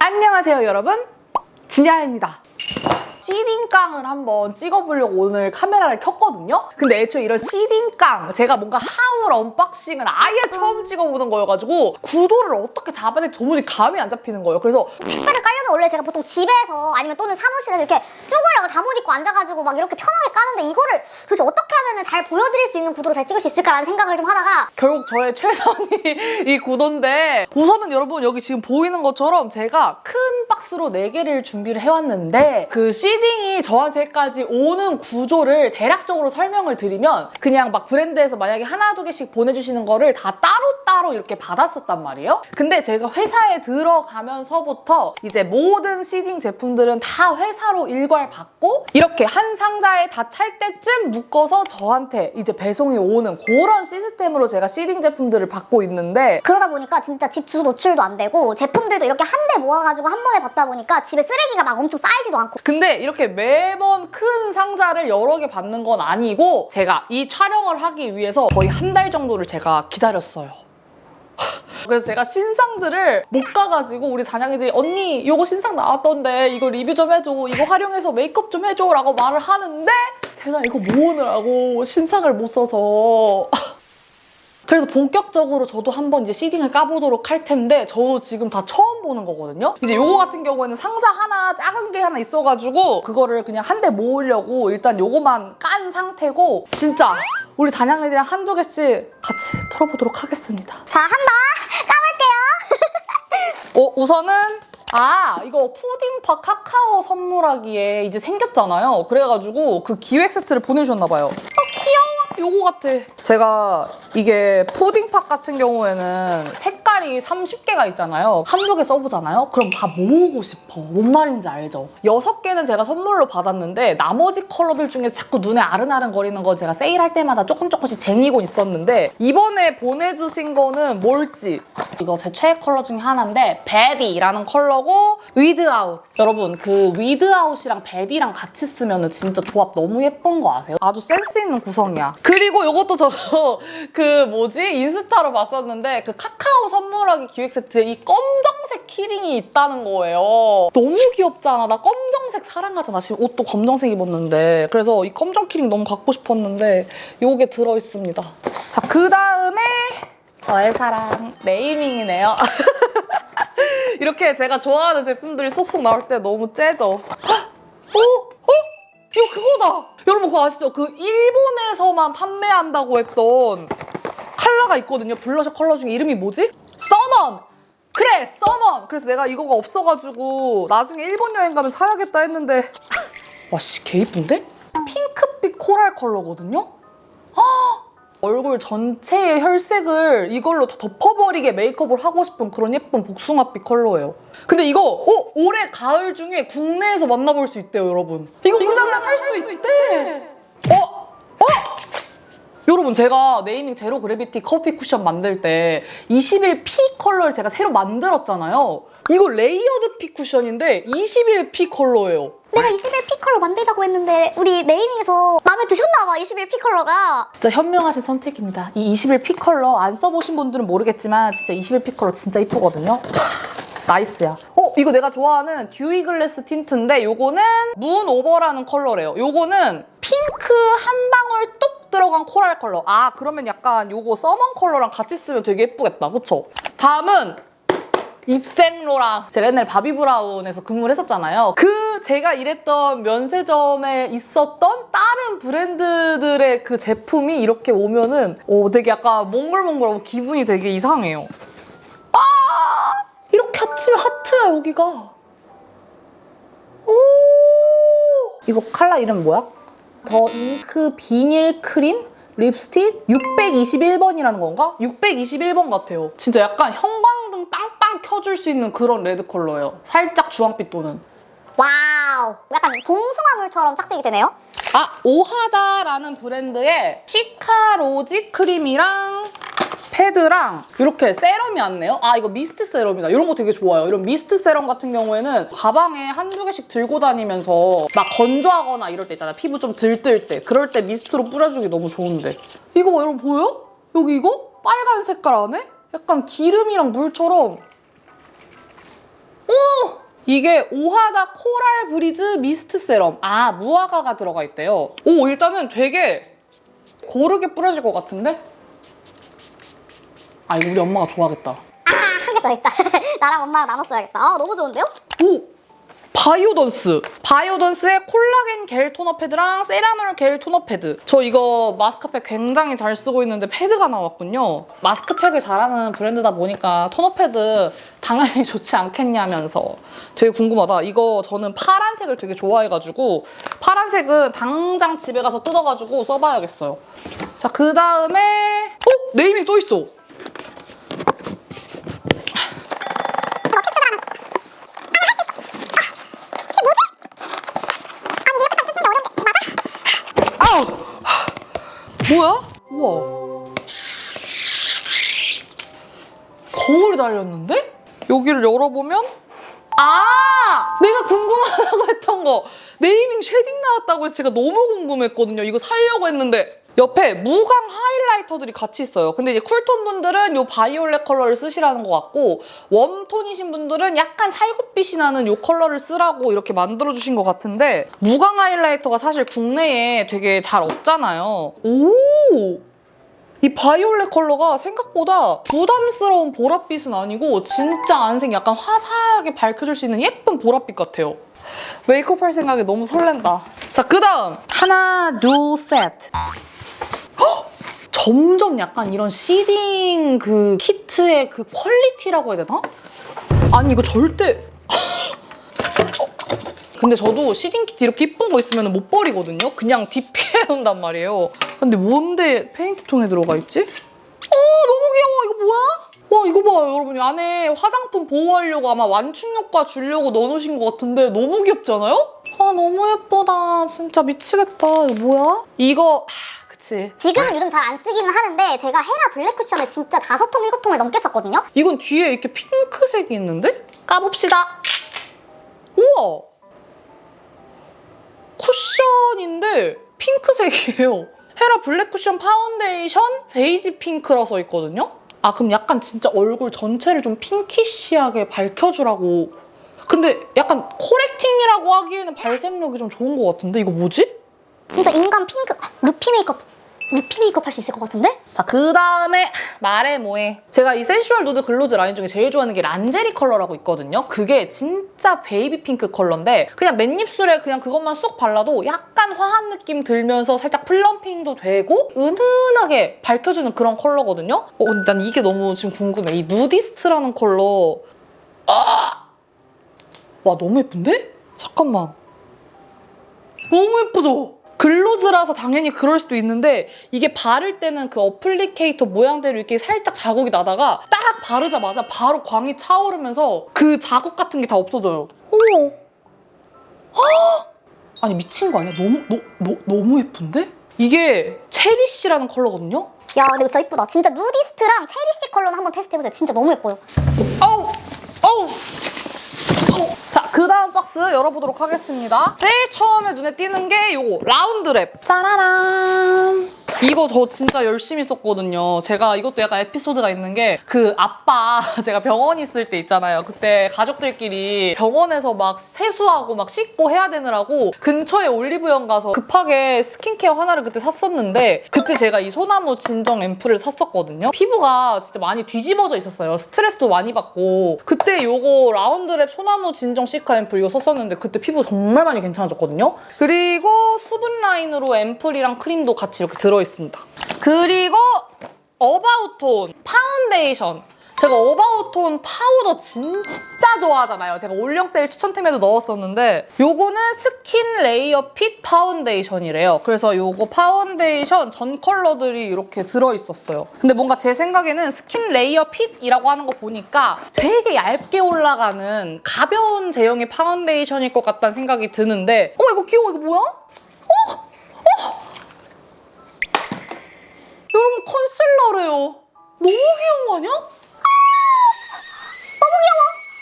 안녕하세요 여러분. 진야입니다 시딩깡을 한번 찍어보려고 오늘 카메라를 켰거든요? 근데 애초에 이런 시딩깡 제가 뭔가 하울 언박싱은 아예 처음 찍어보는 거여가지고 구도를 어떻게 잡아야 될지 도무지 감이 안 잡히는 거예요. 그래서 택배를 깔려면 원래 제가 보통 집에서 아니면 또는 사무실에서 이렇게 쭈그려고 잠옷 입고 앉아가지고 막 이렇게 편하게 까는데 이거를 도대체 어떻게 하면 잘 보여드릴 수 있는 구도로 잘 찍을 수 있을까라는 생각을 좀 하다가 결국 저의 최선이 이 구도인데 우선은 여러분 여기 지금 보이는 것처럼 제가 큰 박스로 4개를 준비를 해왔는데 그 시 딩이 저한테까지 오는 구조를 대략적으로 설명을 드리면 그냥 막 브랜드에서 만약에 하나 두 개씩 보내주시는 거를 다 따로따로 이렇게 받았었단 말이에요. 근데 제가 회사에 들어가면서부터 이제 모든 시딩 제품들은 다 회사로 일괄 받고 이렇게 한 상자에 다 찰 때쯤 묶어서 저한테 이제 배송이 오는 그런 시스템으로 제가 시딩 제품들을 받고 있는데 그러다 보니까 진짜 집 주소 노출도 안 되고 제품들도 이렇게 한 대 모아가지고 한 번에 받다 보니까 집에 쓰레기가 막 엄청 쌓이지도 않고. 근데 이렇게 매번 큰 상자를 여러 개 받는 건 아니고 제가 이 촬영을 하기 위해서 거의 한 달 정도를 제가 기다렸어요. 그래서 제가 신상들을 못 가가지고 우리 잔양이들이 언니 이거 신상 나왔던데 이거 리뷰 좀 해줘 이거 활용해서 메이크업 좀 해줘 라고 말을 하는데 제가 이거 모으느라고 신상을 못 써서 그래서 본격적으로 저도 한번 이제 시딩을 까보도록 할 텐데 저도 지금 다 처음 보는 거거든요. 이제 요거 같은 경우에는 상자 하나 작은 게 하나 있어가지고 그거를 그냥 한 대 모으려고 일단 요거만 깐 상태고 진짜 우리 잔양이들이랑 한두 개씩 같이 풀어보도록 하겠습니다. 자 한번 까볼게요 어, 우선은 아 이거 푸딩파 카카오 선물하기에 이제 생겼잖아요. 그래가지고 그 기획 세트를 보내주셨나 봐요. 아 귀여워. 요거 같아. 제가 이게 푸딩팍 같은 경우에는 색깔이 30개가 있잖아요. 한두 개 써보잖아요. 그럼 다 모으고 싶어. 뭔 말인지 알죠? 여섯 개는 제가 선물로 받았는데 나머지 컬러들 중에 자꾸 눈에 아른아른 거리는 거 제가 세일할 때마다 조금 조금씩 쟁이고 있었는데 이번에 보내주신 거는 뭘지 이거 제 최애 컬러 중에 하나인데 베디라는 컬러고 위드아웃 여러분 그 위드아웃이랑 베디랑 같이 쓰면 진짜 조합 너무 예쁜 거 아세요? 아주 센스 있는 구성이야 그리고 이것도 저 그 뭐지? 인스타로 봤었는데 그 카카오 선물하기 기획 세트에 이 검정색 키링이 있다는 거예요. 너무 귀엽잖아. 나 검정색 사랑하잖아 지금 옷도 검정색 입었는데. 그래서 이 검정 키링 너무 갖고 싶었는데 요게 들어 있습니다. 자 그 다음에 저의 사랑. 네이밍이네요. 이렇게 제가 좋아하는 제품들이 쏙쏙 나올 때 너무 째죠. 그거다! 여러분 그거 아시죠? 그 일본에서만 판매한다고 했던 컬러가 있거든요. 블러셔 컬러 중에 이름이 뭐지? 서먼! 그래! 서먼! 그래서 내가 이거가 없어가지고 나중에 일본 여행 가면 사야겠다 했는데 와 씨 개 이쁜데? 핑크빛 코랄 컬러거든요? 얼굴 전체의 혈색을 이걸로 다 덮어버리게 메이크업을 하고 싶은 그런 예쁜 복숭아빛 컬러예요. 근데 이거 어? 올해 가을 중에 국내에서 만나볼 수 있대요, 여러분. 이거 우 리나라 살수 있대. 어? 어? 여러분 제가 네이밍 제로 그래비티 커피 쿠션 만들 때 21P 컬러를 제가 새로 만들었잖아요. 이거 레이어드 피 쿠션인데 21P 컬러예요. 내가 21P 컬러 만들자고 했는데 우리 네이밍에서 마음에 드셨나봐 21P 컬러가 진짜 현명하신 선택입니다. 이 21P 컬러 안 써보신 분들은 모르겠지만 진짜 21P 컬러 진짜 이쁘거든요. 나이스야. 어, 이거 내가 좋아하는 듀이 글래스 틴트인데 요거는 문 오버라는 컬러래요. 요거는 핑크 한 방울 뚝 들어간 코랄 컬러. 아, 그러면 약간 요거 서먼 컬러랑 같이 쓰면 되게 예쁘겠다. 그쵸? 다음은 입생로랑 제가 옛날 바비브라운에서 근무를 했었잖아요. 그 제가 일했던 면세점에 있었던 다른 브랜드들의 그 제품이 이렇게 오면은 오 되게 약간 몽글몽글하고 기분이 되게 이상해요. 합치면 하트야 여기가. 오 이거 칼라 이름 뭐야? 더 잉크 비닐 크림 립스틱 621번이라는 건가? 621번 같아요. 진짜 약간 형광등 빵빵 켜줄 수 있는 그런 레드 컬러예요. 살짝 주황빛 도는. 와우 약간 봉숭아물처럼 착색이 되네요 아, 오하다라는 브랜드의 시카로지 크림이랑 패드랑 이렇게 세럼이 왔네요. 아, 이거 미스트 세럼이다. 이런 거 되게 좋아요. 이런 미스트 세럼 같은 경우에는 가방에 한두 개씩 들고 다니면서 막 건조하거나 이럴 때 있잖아요. 피부 좀 들뜰 때. 그럴 때 미스트로 뿌려주기 너무 좋은데. 이거 봐, 여러분 보여? 여기 이거? 빨간 색깔 안에? 약간 기름이랑 물처럼 오! 이게 오하다 코랄 브리즈 미스트 세럼. 아, 무화과가 들어가 있대요. 오, 일단은 되게 고르게 뿌려질 것 같은데? 아, 이거 우리 엄마가 좋아하겠다. 한개 더 있다. 나랑 엄마랑 나눠 써야겠다. 아 너무 좋은데요? 오! 바이오던스. 바이오던스의 콜라겐 겔 토너 패드랑 세라놀 겔 토너 패드. 저 이거 마스크팩 굉장히 잘 쓰고 있는데 패드가 나왔군요. 마스크팩을 잘하는 브랜드다 보니까 토너 패드 당연히 좋지 않겠냐면서 되게 궁금하다. 이거 저는 파란색을 되게 좋아해가지고 파란색은 당장 집에 가서 뜯어가지고 써봐야겠어요. 자, 그 다음에 어? 네이밍 또 있어. 뭐야? 우와. 거울이 달렸는데? 여기를 열어보면 아! 내가 궁금하다고 했던 거 네이밍 쉐딩 나왔다고 해서 제가 너무 궁금했거든요. 이거 살려고 했는데 옆에 무광 하이라이터들이 같이 있어요. 근데 이제 쿨톤 분들은 이 바이올렛 컬러를 쓰시라는 것 같고 웜톤이신 분들은 약간 살구빛이 나는 이 컬러를 쓰라고 이렇게 만들어주신 것 같은데 무광 하이라이터가 사실 국내에 되게 잘 없잖아요. 오! 이 바이올렛 컬러가 생각보다 부담스러운 보랏빛은 아니고 진짜 안색 약간 화사하게 밝혀줄 수 있는 예쁜 보랏빛 같아요. 메이크업 할 생각에 너무 설렌다. 자, 그 다음. 하나, 둘, 셋. 헉! 점점 약간 이런 시딩 그 키트의 그 퀄리티라고 해야 되나? 아니, 이거 절대. 근데 저도 시딩 키트 이렇게 이쁜 거 있으면 못 버리거든요? 그냥 DP해 놓는단 말이에요. 근데 뭔데 페인트통에 들어가 있지? 어, 너무 귀여워. 이거 뭐야? 와, 이거 봐요, 여러분. 이 안에 화장품 보호하려고 아마 완충 효과 주려고 넣어놓으신 것 같은데 너무 귀엽지 않아요? 아, 너무 예쁘다. 진짜 미치겠다. 이거 뭐야? 이거, 아, 그치. 지금은 요즘 잘 안 쓰기는 하는데 제가 헤라 블랙 쿠션을 진짜 다섯 통 일곱 통을 넘게 썼거든요. 이건 뒤에 이렇게 핑크색이 있는데? 까봅시다. 우와! 쿠션인데 핑크색이에요. 헤라 블랙 쿠션 파운데이션 베이지 핑크라 써 있거든요? 아, 그럼 약간 진짜 얼굴 전체를 좀 핑키시하게 밝혀주라고. 근데 약간 코렉팅이라고 하기에는 발색력이 좀 좋은 것 같은데? 이거 뭐지? 진짜 인간 핑크 아, 루피 메이크업 루피 메이크업 할 수 있을 것 같은데? 자, 그 다음에 말해 뭐해. 제가 이 센슈얼 누드 글로즈 라인 중에 제일 좋아하는 게 란제리 컬러라고 있거든요. 그게 진짜 베이비 핑크 컬러인데 그냥 맨입술에 그냥 그것만 쑥 발라도 약간 화한 느낌 들면서 살짝 플럼핑도 되고 은은하게 밝혀주는 그런 컬러거든요. 어, 난 이게 너무 지금 궁금해. 이 누디스트라는 컬러. 아! 와, 너무 예쁜데? 잠깐만. 너무 예쁘죠? 글로즈라서 당연히 그럴 수도 있는데 이게 바를 때는 그 어플리케이터 모양대로 이렇게 살짝 자국이 나다가 딱 바르자마자 바로 광이 차오르면서 그 자국 같은 게 다 없어져요. 어머. 헉! 아니 미친 거 아니야? 너무 너, 너, 너무 예쁜데? 이게 체리쉬라는 컬러거든요? 야 근데 이거 진짜 이쁘다. 진짜 누디스트랑 체리씨 컬러는 한번 테스트해보세요. 진짜 너무 예뻐요. 어우! 어우! 어우. 자, 그 다음 박스 열어보도록 하겠습니다. 제일 처음에 눈에 띄는 게 요거 라운드랩. 짜라란. 이거 저 진짜 열심히 썼거든요. 제가 이것도 약간 에피소드가 있는 게 그 아빠 제가 병원 있을 때 있잖아요. 그때 가족들끼리 병원에서 막 세수하고 막 씻고 해야 되느라고 근처에 올리브영 가서 급하게 스킨케어 하나를 그때 샀었는데 그때 제가 이 소나무 진정 앰플을 샀었거든요. 피부가 진짜 많이 뒤집어져 있었어요. 스트레스도 많이 받고 그때 요거 라운드랩 소나무 진정 시카 앰플 이거 썼었는데 그때 피부 정말 많이 괜찮아졌거든요. 그리고 수분 라인으로 앰플이랑 크림도 같이 이렇게 들어있습니다. 그리고 어바웃톤 파운데이션. 제가 어바웃톤 파우더 진짜 좋아하잖아요. 제가 올영 세일 추천템에도 넣었었는데 요거는 스킨 레이어 핏 파운데이션이래요. 그래서 요거 파운데이션 전 컬러들이 이렇게 들어있었어요. 근데 뭔가 제 생각에는 스킨 레이어 핏이라고 하는 거 보니까 되게 얇게 올라가는 가벼운 제형의 파운데이션일 것 같다는 생각이 드는데 어 이거 귀여워 이거 뭐야? 어? 어? 여러분 컨실러래요. 너무 귀여운 거 아니야?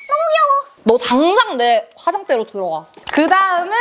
너무 귀여워. 너 당장 내 화장대로 들어와. 그 다음은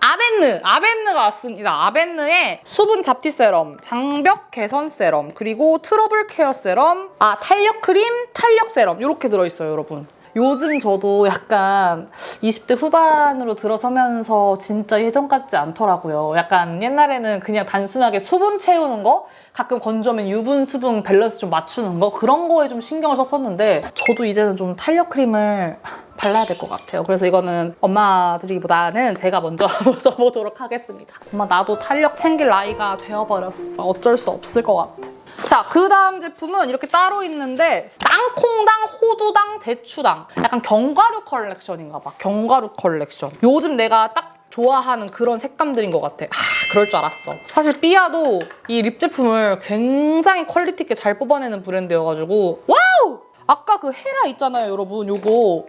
아벤느! 아벤느가 왔습니다. 아벤느의 수분 잡티 세럼, 장벽 개선 세럼, 그리고 트러블 케어 세럼, 아, 탄력 크림, 탄력 세럼. 이렇게 들어있어요, 여러분. 요즘 저도 약간 20대 후반으로 들어서면서 진짜 예전 같지 않더라고요. 약간 옛날에는 그냥 단순하게 수분 채우는 거, 가끔 건조하면 유분, 수분 밸런스 좀 맞추는 거, 그런 거에 좀 신경을 썼었는데, 저도 이제는 좀 탄력 크림을 발라야 될 것 같아요. 그래서 이거는 엄마들이보다는 제가 먼저 써보도록 하겠습니다. 엄마, 나도 탄력 챙길 나이가 되어버렸어. 어쩔 수 없을 것 같아. 자, 그 다음 제품은 이렇게 따로 있는데 땅콩당, 호두당, 대추당 약간 견과류 컬렉션인가 봐. 견과류 컬렉션. 요즘 내가 딱 좋아하는 그런 색감들인 것 같아. 아, 그럴 줄 알았어. 사실 삐아도 이 립 제품을 굉장히 퀄리티 있게 잘 뽑아내는 브랜드여가지고 와우! 아까 그 헤라 있잖아요, 여러분. 요거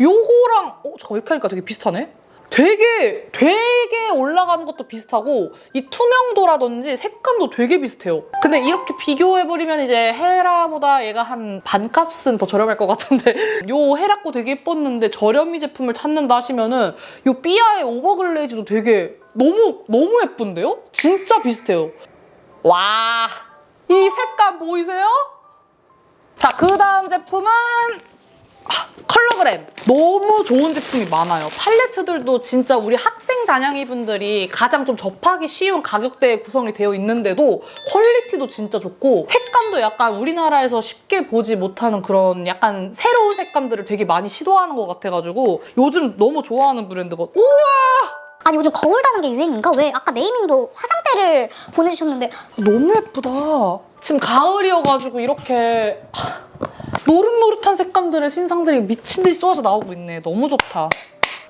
요거랑 어, 잠깐 이렇게 하니까 되게 비슷하네? 되게 되게 올라가는 것도 비슷하고 이 투명도라든지 색감도 되게 비슷해요. 근데 이렇게 비교해버리면 이제 헤라보다 얘가 한 반값은 더 저렴할 것 같은데 요 헤라 거 되게 예뻤는데 저렴이 제품을 찾는다 하시면은 요 삐아의 오버글레이즈도 되게 너무 너무 예쁜데요? 진짜 비슷해요. 와, 이 색감 보이세요? 자, 그 다음 제품은 컬러그램 너무 좋은 제품이 많아요 팔레트들도 진짜 우리 학생 잔영이분들이 가장 좀 접하기 쉬운 가격대에 구성이 되어 있는데도 퀄리티도 진짜 좋고 색감도 약간 우리나라에서 쉽게 보지 못하는 그런 약간 새로운 색감들을 되게 많이 시도하는 것 같아가지고 요즘 너무 좋아하는 브랜드거든요 우와 아니 요즘 거울 다는 게 유행인가? 왜 아까 네이밍도 화장대를 보내주셨는데 너무 예쁘다. 지금 가을이어가지고 이렇게 하, 노릇노릇한 색감들의 신상들이 미친 듯이 쏟아져 나오고 있네. 너무 좋다.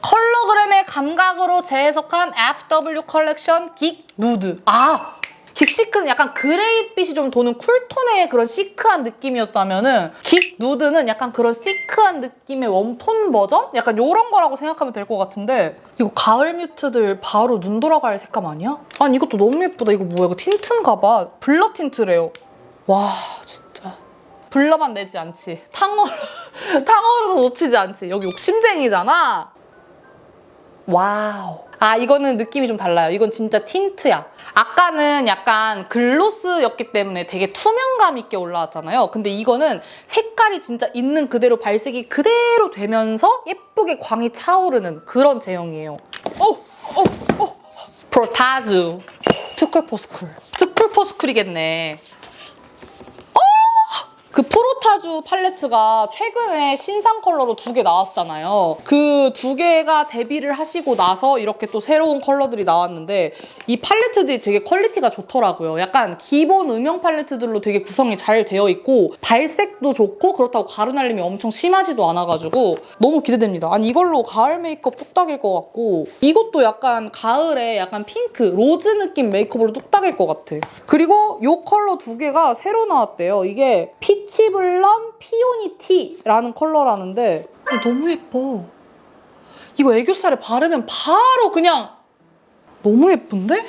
컬러그램의 감각으로 재해석한 FW 컬렉션 긱 누드. 아! 긱 시크는 약간 그레이빛이 좀 도는 쿨톤의 그런 시크한 느낌이었다면은 긱 누드는 약간 그런 시크한 느낌의 웜톤 버전? 약간 이런 거라고 생각하면 될 것 같은데 이거 가을 뮤트들 바로 눈 돌아갈 색감 아니야? 아니 이것도 너무 예쁘다. 이거 뭐야? 이거 틴트인가 봐. 블러 틴트래요. 와 진짜 블러만 내지 않지. 탕후루 탕후루도 놓치지 않지. 여기 욕심쟁이잖아. 와우. 아, 이거는 느낌이 좀 달라요. 이건 진짜 틴트야. 아까는 약간 글로스였기 때문에 되게 투명감 있게 올라왔잖아요. 근데 이거는 색깔이 진짜 있는 그대로 발색이 그대로 되면서 예쁘게 광이 차오르는 그런 제형이에요. 오! 오! 오! 프로타주. 투쿨포스쿨. 투쿨포스쿨이겠네. 그 프로타주 팔레트가 최근에 신상 컬러로 두 개 나왔잖아요. 그 두 개가 데뷔를 하시고 나서 이렇게 또 새로운 컬러들이 나왔는데 이 팔레트들이 되게 퀄리티가 좋더라고요. 약간 기본 음영 팔레트들로 되게 구성이 잘 되어 있고 발색도 좋고 그렇다고 가루 날림이 엄청 심하지도 않아가지고 너무 기대됩니다. 아니 이걸로 가을 메이크업 뚝딱일 것 같고 이것도 약간 가을에 약간 핑크, 로즈 느낌 메이크업으로 뚝딱일 것 같아. 그리고 이 컬러 두 개가 새로 나왔대요. 이게 피 치블럼 피오니티라는 컬러라는데 아, 너무 예뻐. 이거 애교살에 바르면 바로 그냥 너무 예쁜데?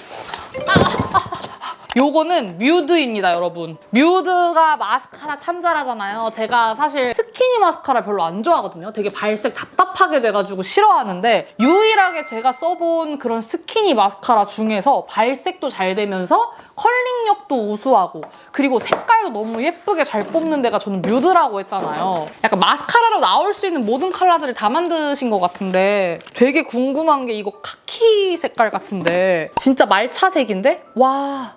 요거는 뮤드입니다, 여러분. 뮤드가 마스카라 참 잘하잖아요. 제가 사실 스키니 마스카라 별로 안 좋아하거든요. 되게 발색 답답하게 돼가지고 싫어하는데 유일하게 제가 써본 그런 스키니 마스카라 중에서 발색도 잘 되면서 컬링력도 우수하고 그리고 색깔도 너무 예쁘게 잘 뽑는 데가 저는 뮤드라고 했잖아요. 약간 마스카라로 나올 수 있는 모든 컬러들을 다 만드신 것 같은데 되게 궁금한 게 이거 카키 색깔 같은데 진짜 말차색인데? 와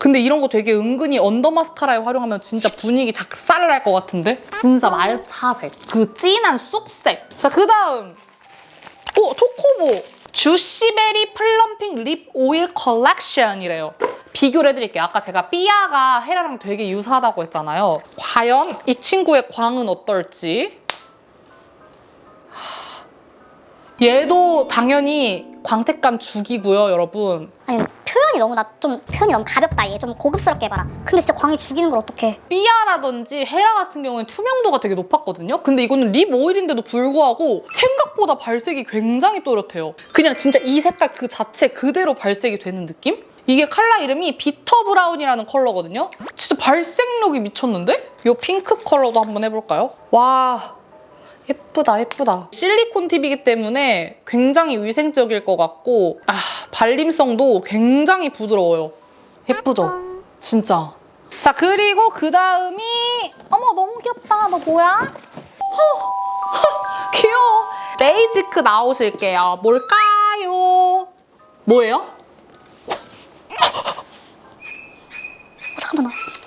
근데 이런 거 되게 은근히 언더 마스카라에 활용하면 진짜 분위기 작살 날 것 같은데? 진짜 말차색. 그 진한 쑥색. 자, 그 다음. 오, 초코보. 주시베리 플럼핑 립 오일 컬렉션이래요. 비교를 해드릴게요. 아까 제가 삐아가 헤라랑 되게 유사하다고 했잖아요. 과연 이 친구의 광은 어떨지. 얘도 당연히 광택감 죽이고요, 여러분. 아니 표현이 너무 나 좀 표현이 너무 가볍다 얘 좀 고급스럽게 해봐라 근데 진짜 광이 죽이는 걸 어떡해 삐아라든지 헤라 같은 경우는 투명도가 되게 높았거든요. 근데 이거는 립 오일인데도 불구하고 생각보다 발색이 굉장히 또렷해요. 그냥 진짜 이 색깔 그 자체 그대로 발색이 되는 느낌? 이게 컬러 이름이 비터 브라운이라는 컬러거든요. 진짜 발색력이 미쳤는데? 이 핑크 컬러도 한번 해볼까요? 와, 예쁘다 예쁘다 실리콘 팁이기 때문에 굉장히 위생적일 것 같고 아 발림성도 굉장히 부드러워요 예쁘죠? 진짜 자 그리고 그 다음이 어머 너무 귀엽다 너 뭐야? 허, 귀여워 베이지크 나오실게요 뭘까요? 뭐예요? 어, 잠깐만 나.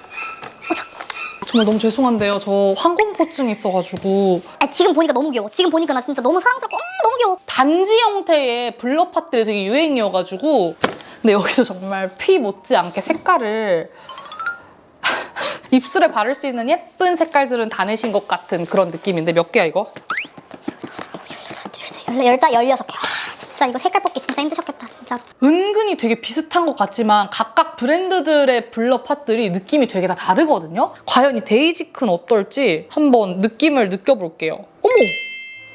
정말 너무 죄송한데요 저 황공포증이 있어가지고 아, 지금 보니까 너무 귀여워. 지금 보니까 나 진짜 너무 사랑스럽고 음, 너무 귀여워. 단지 형태의 블러 팟들이 되게 유행이어가지고 근데 여기도 정말 피 못지않게 색깔을 입술에 바를 수 있는 예쁜 색깔들은 다 내신 것 같은 그런 느낌인데 몇 개야 이거? 열네 열다 열여섯 개. 와, 진짜 이거 색깔 뽑기 진짜 힘드셨겠다. 진짜. 은근히 되게 비슷한 것 같지만 각각 브랜드들의 블러 팟들이 느낌이 되게 다 다르거든요? 과연 이 데이지크는 어떨지 한번 느낌을 느껴볼게요. 어머!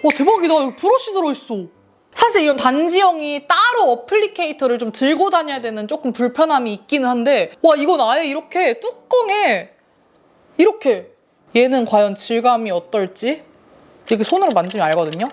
와 대박이다. 여기 브러쉬 들어있어. 사실 이런 단지형이 따로 어플리케이터를 좀 들고 다녀야 되는 조금 불편함이 있기는 한데 와 이건 아예 이렇게 뚜껑에 이렇게 얘는 과연 질감이 어떨지 이렇게 손으로 만지면 알거든요.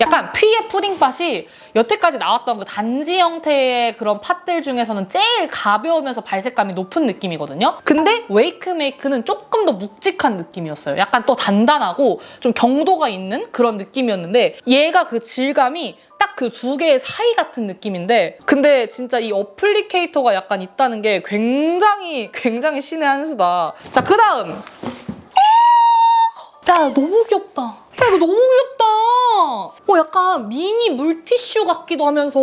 약간 피의 푸딩팥이 여태까지 나왔던 그 단지 형태의 그런 팥들 중에서는 제일 가벼우면서 발색감이 높은 느낌이거든요. 근데 웨이크메이크는 조금 더 묵직한 느낌이었어요. 약간 또 단단하고 좀 경도가 있는 그런 느낌이었는데 얘가 그 질감이 딱 그 두 개의 사이 같은 느낌인데 근데 진짜 이 어플리케이터가 약간 있다는 게 굉장히 굉장히 신의 한 수다. 자, 그 다음. 야, 너무 귀엽다. 야, 이거 너무 귀엽다. 어, 약간 미니 물티슈 같기도 하면서.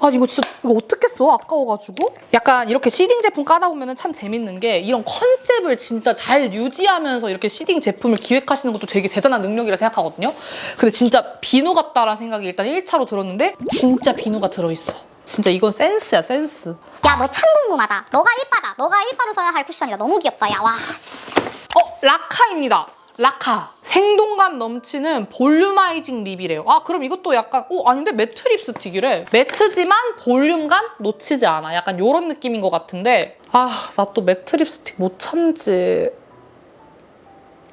아, 이거 진짜, 이거 어떻게 써? 아까워가지고. 약간 이렇게 시딩 제품 까다 보면 참 재밌는 게 이런 컨셉을 진짜 잘 유지하면서 이렇게 시딩 제품을 기획하시는 것도 되게 대단한 능력이라 생각하거든요. 근데 진짜 비누 같다라는 생각이 일단 1차로 들었는데 진짜 비누가 들어있어. 진짜 이건 센스야, 센스. 야, 너 참 궁금하다. 너가 1바다. 너가 1바로 써야 할 쿠션이다. 너무 귀엽다. 야, 와. 씨. 어, 라카입니다. 라카. 생동감 넘치는 볼륨아이징 립이래요. 아, 그럼 이것도 약간, 어, 아닌데 매트 립스틱이래. 매트지만 볼륨감 놓치지 않아. 약간 이런 느낌인 것 같은데. 아, 나 또 매트 립스틱 못 참지.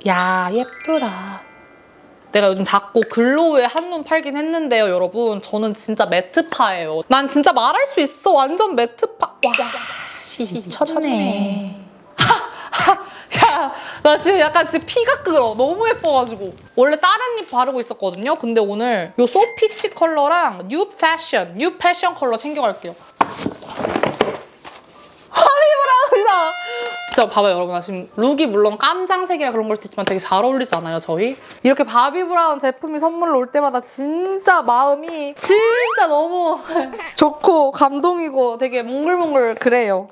야, 예쁘다. 내가 요즘 자꾸 글로우에 한눈 팔긴 했는데요, 여러분. 저는 진짜 매트파예요. 난 진짜 말할 수 있어. 완전 매트파. 와, 씨, 미쳤네. 야, 나 지금 약간 지금 피가 끓어. 너무 예뻐가지고. 원래 다른 립 바르고 있었거든요. 근데 오늘 요 소피치 컬러랑 뉴 패션, 뉴 패션 컬러 챙겨갈게요. 하이브라운이다. 진짜 봐봐요, 여러분. 나 지금 룩이 물론 깜장색이라 그런 걸 있지만 되게 잘 어울리지 않아요, 저희? 이렇게 바비 브라운 제품이 선물로 올 때마다 진짜 마음이 진짜 너무 좋고 감동이고 되게 몽글몽글 그래요.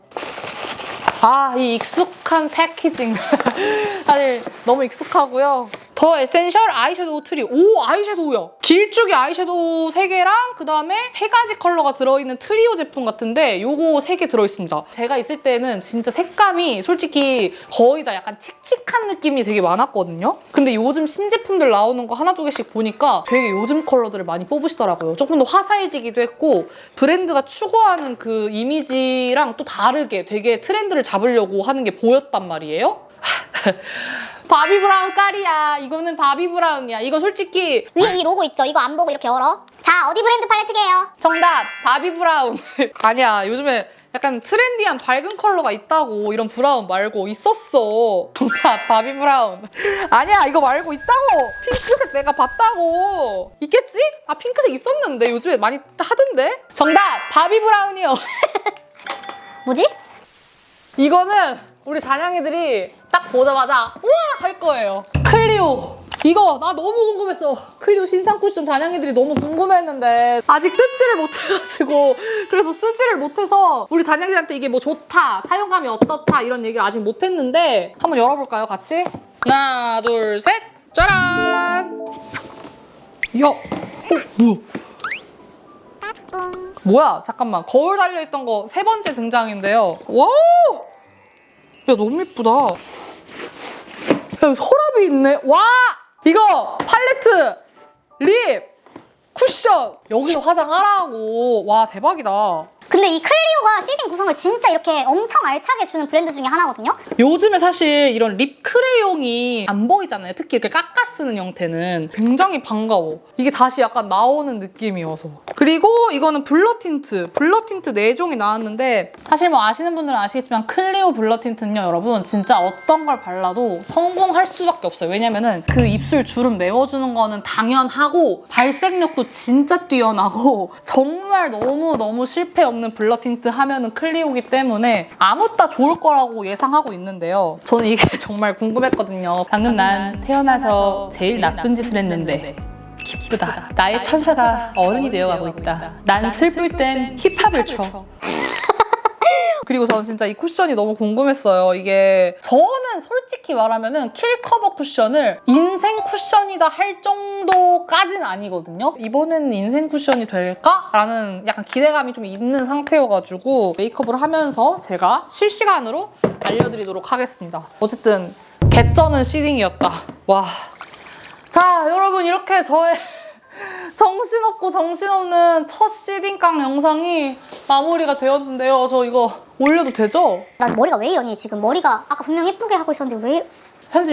아, 이 익숙한 패키징. 사실 너무 익숙하고요. 더 에센셜 아이섀도우 트리. 오, 아이섀도우야. 길쭉이 아이섀도우 3개랑 그다음에 세 가지 컬러가 들어있는 트리오 제품 같은데 요거 3개 들어있습니다. 제가 있을 때는 진짜 색감이 솔직히 거의 다 약간 칙칙한 느낌이 되게 많았거든요. 근데 요즘 신제품들 나오는 거 하나 두 개씩 보니까 되게 요즘 컬러들을 많이 뽑으시더라고요. 조금 더 화사해지기도 했고 브랜드가 추구하는 그 이미지랑 또 다르게 되게 트렌드를 잡으려고 하는 게 보였단 말이에요. 바비 브라운 깔이야. 이거는 바비 브라운이야. 이거 솔직히 위에 이 로고 있죠? 이거 안 보고 이렇게 열어. 자, 어디 브랜드 팔레트게요? 정답 바비 브라운. 아니야. 요즘에 약간 트렌디한 밝은 컬러가 있다고 이런 브라운 말고 있었어. 정답 바비 브라운. 아니야 이거 말고 있다고. 핑크색 내가 봤다고. 있겠지? 아 핑크색 있었는데 요즘에 많이 하던데. 정답 바비 브라운이요. 뭐지? 이거는 우리 잔양이들이 딱 보자마자 우와 할 거예요. 클리오. 이거 나 너무 궁금했어. 클리오 신상 쿠션 잔양이들이 너무 궁금했는데 아직 쓰지를 못해가지고 그래서 쓰지를 못해서 우리 잔양이들한테 이게 뭐 좋다, 사용감이 어떻다 이런 얘기를 아직 못했는데 한번 열어볼까요, 같이? 하나, 둘, 셋, 짜란. 야, 어, 뭐야? 뿡. 뭐야? 잠깐만. 거울 달려있던 거 세 번째 등장인데요. 와우! 야, 너무 예쁘다. 야, 서랍이 있네. 와! 이거 팔레트, 립, 쿠션. 여기서 화장하라고. 와, 대박이다. 근데 이 클리오가 시딩 구성을 진짜 이렇게 엄청 알차게 주는 브랜드 중에 하나거든요. 요즘에 사실 이런 립 크레용이 안 보이잖아요. 특히 이렇게 깎아 쓰는 형태는 굉장히 반가워. 이게 다시 약간 나오는 느낌이어서. 그리고 이거는 블러 틴트. 블러 틴트 4종이 나왔는데 사실 뭐 아시는 분들은 아시겠지만 클리오 블러 틴트는요, 여러분 진짜 어떤 걸 발라도 성공할 수밖에 없어요. 왜냐면은 그 입술 주름 메워주는 거는 당연하고 발색력도 진짜 뛰어나고 정말 너무너무 실패 없는 블러 틴트 하면은 클리오기 때문에 아무따 좋을 거라고 예상하고 있는데요. 저는 이게 정말 궁금했거든요. 방금 난 태어나서 제일 나쁜 짓을 했는데 기쁘다. 나의 천사가 어른이 되어가고 있다. 난 슬플 땐 힙합을 춰. 그리고 저는 진짜 이 쿠션이 너무 궁금했어요. 이게 저는 솔직히 말하면은 킬 커버 쿠션을 인생 쿠션이다 할 정도까진 아니거든요. 이번에는 인생 쿠션이 될까? 라는 약간 기대감이 좀 있는 상태여가지고 메이크업을 하면서 제가 실시간으로 알려드리도록 하겠습니다. 어쨌든 개쩌는 시딩이었다. 와. 자, 여러분 이렇게 저의 정신없고 정신없는 첫 시딩깡 영상이 마무리가 되었는데요. 저 이거 올려도 되죠? 난 머리가 왜 이러니 지금 머리가 아까 분명 예쁘게 하고 있었는데 왜 이러...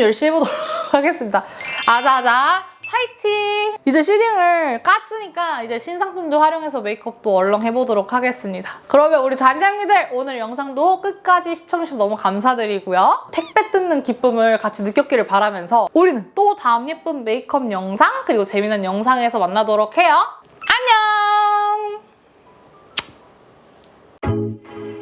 열심히 해보도록 하겠습니다. 아자아자 화이팅! 이제 시딩을 깠으니까 이제 신상품도 활용해서 메이크업도 얼렁 해보도록 하겠습니다. 그러면 우리 잔장이들 오늘 영상도 끝까지 시청해주셔서 너무 감사드리고요. 택배 뜯는 기쁨을 같이 느꼈기를 바라면서 우리는 또 다음 예쁜 메이크업 영상 그리고 재미난 영상에서 만나도록 해요. 안녕!